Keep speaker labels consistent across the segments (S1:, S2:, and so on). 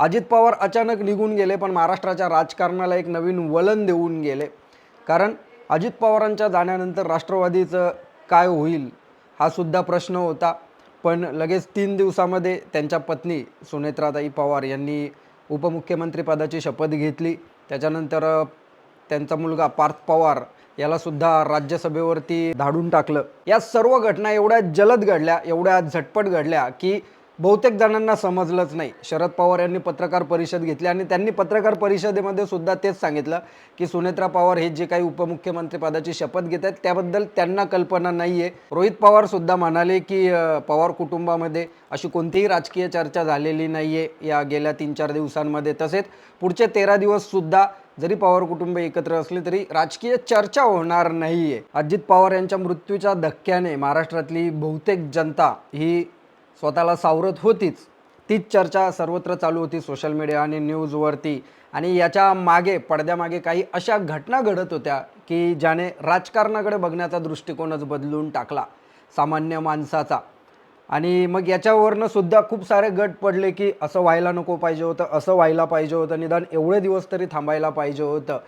S1: अजित पवार अचानक निघून गेले पण महाराष्ट्राच्या राजकारणाला एक नवीन वलन देऊन गेले. कारण अजित पवारांच्या जाण्यानंतर राष्ट्रवादीचं काय होईल हा सुद्धा प्रश्न होता. पण लगेच तीन दिवसामध्ये त्यांच्या पत्नी सुनेत्राताई पवार यांनी उपमुख्यमंत्रीपदाची शपथ घेतली. त्याच्यानंतर त्यांचा मुलगा पार्थ पवार यालासुद्धा राज्यसभेवरती धाडून टाकलं. या सर्व घटना एवढ्या जलद घडल्या एवढ्या झटपट घडल्या की बहुतेक जणांना समजलंच नाही. शरद पवार यांनी पत्रकार परिषद घेतली आणि त्यांनी पत्रकार परिषदेमध्ये सुद्धा तेच सांगितलं की सुनेत्रा पवार हे जे काही उपमुख्यमंत्रीपदाची शपथ घेत आहेत त्याबद्दल त्यांना कल्पना नाही आहे रोहित पवार सुद्धा म्हणाले की पवार कुटुंबामध्ये अशी कोणतीही राजकीय चर्चा झालेली नाही आहे या गेल्या तीन चार दिवसांमध्ये. तसेच पुढचे तेरा दिवससुद्धा जरी पवार कुटुंब एकत्र असले तरी राजकीय चर्चा होणार नाही आहे अजित पवार यांच्या मृत्यूच्या धक्क्याने महाराष्ट्रातली बहुतेक जनता ही स्वतःला सावरत होतीच. तीच चर्चा सर्वत्र चालू होती सोशल मीडिया आणि न्यूजवरती. आणि याच्या मागे पडद्यामागे काही अशा घटना घडत होत्या की ज्याने राजकारणाकडे बघण्याचा दृष्टिकोनच बदलून टाकला सामान्य माणसाचा. आणि मग याच्यावरनं सुद्धा खूप सारे गट पडले की असं व्हायला नको पाहिजे होतं असं व्हायला पाहिजे होतं निदान एवढे दिवस तरी थांबायला पाहिजे होतं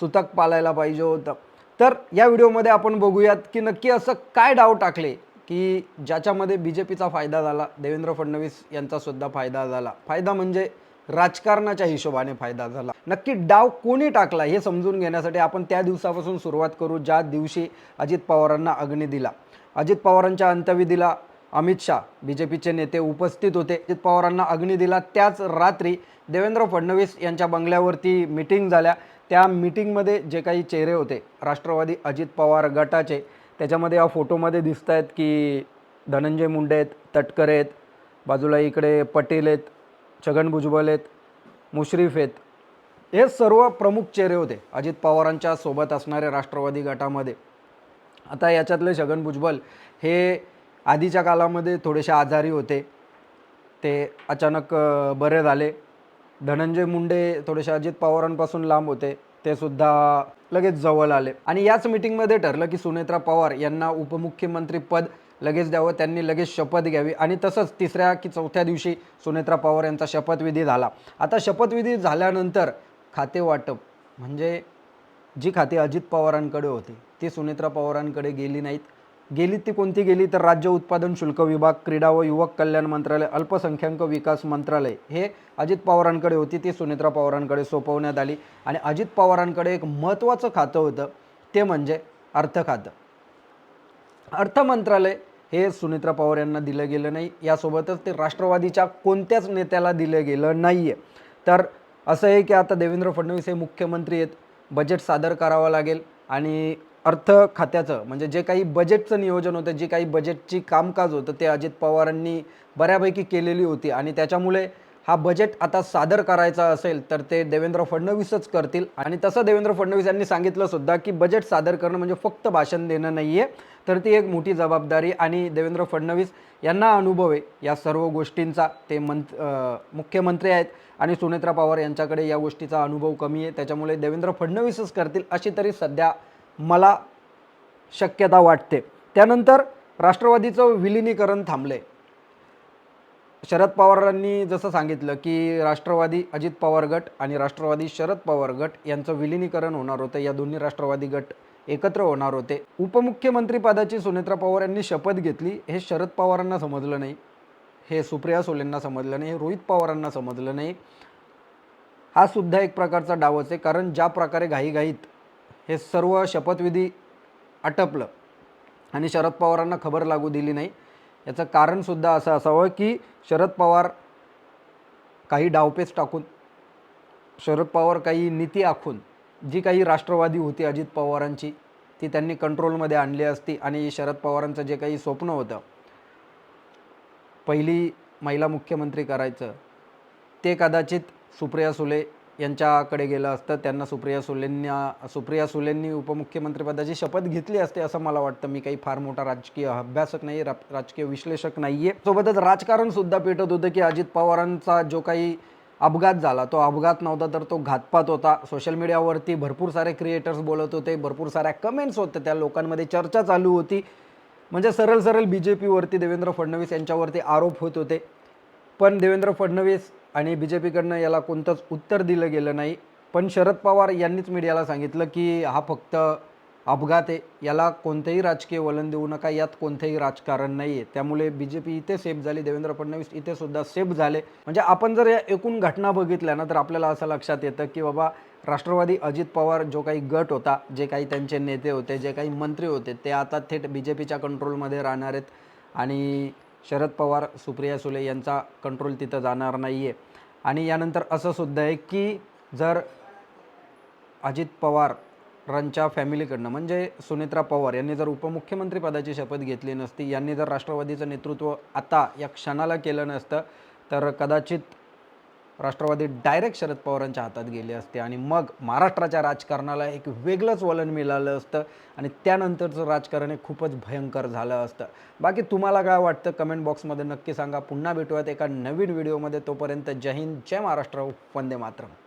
S1: सुतक पालायला पाहिजे होतं. तर या व्हिडिओमध्ये आपण बघूयात की नक्की असं काय डाव टाकले की ज्याच्यामध्ये बी जे पीचा फायदा झाला देवेंद्र फडणवीस यांचासुद्धा फायदा झाला. फायदा म्हणजे राजकारणाच्या हिशोबाने फायदा झाला. नक्की डाव कोणी टाकला हे समजून घेण्यासाठी आपण त्या दिवसापासून सुरुवात करू ज्या दिवशी अजित पवारांना अग्नी दिला. अजित पवारांच्या अंत्यविधीला अमित शाह बी जे पीचे नेते उपस्थित होते. अजित पवारांना अग्नी दिला. त्याच रात्री देवेंद्र फडणवीस यांच्या बंगल्यावरती मिटिंग झाल्या. त्या मिटिंगमध्ये जे काही चेहरे होते राष्ट्रवादी अजित पवार गटाचे त्याच्यामध्ये या फोटोमध्ये दिसत आहेत की धनंजय मुंडे आहेत तटकरे आहेत बाजूला इकडे पटेल आहेत छगन भुजबळ आहेत मुश्रीफ आहेत. हे सर्व प्रमुख चेहरे होते अजित पवारांच्या सोबत असणाऱ्या राष्ट्रवादी गटामध्ये. आता याच्यातले छगन भुजबळ हे आधीच्या काळामध्ये थोडेसे आजारी होते. ते अचानक बरे झाले. धनंजय मुंडे थोडेसे अजित पवारांपासून लांब होते. ते सुद्धा लगेच जवळ आले. आणि याच मिटिंगमध्ये ठरलं की सुनेत्रा पवार यांना उपमुख्यमंत्री पद लगेच द्यावं त्यांनी लगेच शपथ घ्यावी. आणि तसंच तिसऱ्या की चौथ्या दिवशी सुनेत्रा पवार यांचा शपथविधी झाला. आता शपथविधी झाल्यानंतर खाते वाटप म्हणजे जी खाती अजित पवारांकडे होती ती सुनेत्रा पवारांकडे गेली नाहीत. गेली ती कोणती गेली तर राज्य उत्पादन शुल्क विभाग क्रीडा व युवक कल्याण मंत्रालय अल्पसंख्याक विकास मंत्रालय. हे अजित पवारांकडे होती ती सुनेत्रा पवारांकडे सोपवण्यात आली. आणि अजित पवारांकडे एक महत्त्वाचं खातं होतं ते म्हणजे अर्थ खातं. अर्थ मंत्रालय हे सुनेत्रा पवार यांना दिलं गेलं नाही. यासोबतच ते राष्ट्रवादीच्या कोणत्याच नेत्याला दिलं गेलं नाही आहे तर असं आहे की आता देवेंद्र फडणवीस हे मुख्यमंत्री आहेत. बजेट सादर करावं लागेल. आणि अर्थ खात्याचं म्हणजे जे काही बजेटचं नियोजन होतं जे काही बजेटची कामकाज होतं ते अजित पवारांनी बऱ्यापैकी केलेली होती. आणि त्याच्यामुळे हा बजेट आता सादर करायचा असेल तर ते देवेंद्र फडणवीसच करतील. आणि तसं देवेंद्र फडणवीस यांनी सांगितलं सुद्धा की बजेट सादर करणं म्हणजे फक्त भाषण देणं नाही आहे तर ती एक मोठी जबाबदारी आणि देवेंद्र फडणवीस यांना अनुभव आहे या सर्व गोष्टींचा. ते मंत मुख्यमंत्री आहेत आणि सुनेत्रा पवार यांच्याकडे या गोष्टीचा अनुभव कमी आहे. त्याच्यामुळे देवेंद्र फडणवीसच करतील अशी तरी सध्या मला शक्यता वाटते. त्यानंतर राष्ट्रवादीचं विलिनीकरण आहे शरद पवारांनी जसं सांगितलं की राष्ट्रवादी अजित पवार गट आणि राष्ट्रवादी शरद पवार गट यांचं विलिनीकरण होणार होतं. या दोन्ही राष्ट्रवादी गट एकत्र होणार होते. उपमुख्यमंत्रीपदाची सुनेत्रा पवार यांनी शपथ घेतली. हे शरद पवारांना समजलं नाही. हे सुप्रिया सोलेंना समजलं नाही. रोहित पवारांना समजलं नाही. हा सुद्धा एक प्रकारचा डावच आहे. कारण ज्या प्रकारे घाईघाईत हे सर्व शपथविधी आटपलं आणि शरद पवारांना खबर लागू दिली नाही. याचं कारणसुद्धा असं असावं की शरद पवार काही डावपेच टाकून शरद पवार काही नीती आखून जी काही राष्ट्रवादी होती अजित पवारांची ती त्यांनी कंट्रोलमध्ये आणली असती. आणि शरद पवारांचं जे काही स्वप्न होतं पहिली महिला मुख्यमंत्री करायचं ते कदाचित सुप्रिया सुले यांच्याकडे गेलं असतं. त्यांना सुप्रिया सुलेंना सुप्रिया सुलेंनी उपमुख्यमंत्रीपदाची शपथ घेतली असते असं मला वाटतं. मी काही फार मोठा राजकीय अभ्यासक नाही रा राजकीय विश्लेषक नाही आहे सोबतच राजकारणसुद्धा पेटत होतं की अजित पवारांचा जो काही अपघात झाला तो अपघात नव्हता तर तो घातपात होता. सोशल मीडियावरती भरपूर सारे क्रिएटर्स बोलत होते भरपूर साऱ्या कमेंट्स होत्या. त्या लोकांमध्ये चर्चा चालू होती. म्हणजे सरळ सरळ बी जे पीवरती देवेंद्र फडणवीस यांच्यावरती आरोप होत होते. पण देवेंद्र फडणवीस आणि बी जे पीकडनं याला कोणतंच उत्तर दिलं गेलं नाही. पण शरद पवार यांनीच मीडियाला सांगितलं की हा फक्त अपघात आहे. याला कोणतेही राजकीय वलन देऊ नका. यात कोणतंही राजकारण नाही आहे त्यामुळे बी जे पी इथे सेफ झाली. देवेंद्र फडणवीस इथे सुद्धा सेफ झाले. म्हणजे आपण जर या एकूण घटना बघितल्या ना तर आपल्याला असं लक्षात येतं की बाबा राष्ट्रवादी अजित पवार जो काही गट होता जे काही त्यांचे नेते होते जे काही मंत्री होते ते आता थेट बी जे पीच्या कंट्रोलमध्ये राहणार आहेत. आणि शरद पवार सुप्रिया सुले यांचा कंट्रोल तिथं जाणार नाही आहे आणि यानंतर असं सुद्धा आहे की जर अजित पवारांच्या फॅमिलीकडनं म्हणजे सुनेत्रा पवार यांनी जर उपमुख्यमंत्रीपदाची शपथ घेतली नसती यांनी जर राष्ट्रवादीचं नेतृत्व आता या क्षणाला केलं नसतं तर कदाचित राष्ट्रवादी डायरेक्ट शरद पवारांच्या हातात गेले असते आणि मग महाराष्ट्राच्या राजकारणाला एक वेगळंच वलन मिळालं असतं आणि त्यानंतरचं राजकारण हे खूपच भयंकर झालं असतं. बाकी तुम्हाला काय वाटतं? कमेंट बॉक्समध्ये नक्की सांगा. पुन्हा भेटूयात एका नवीन व्हिडिओमध्ये तोपर्यंत जय हिंद जय महाराष्ट्र वंदे मातरम.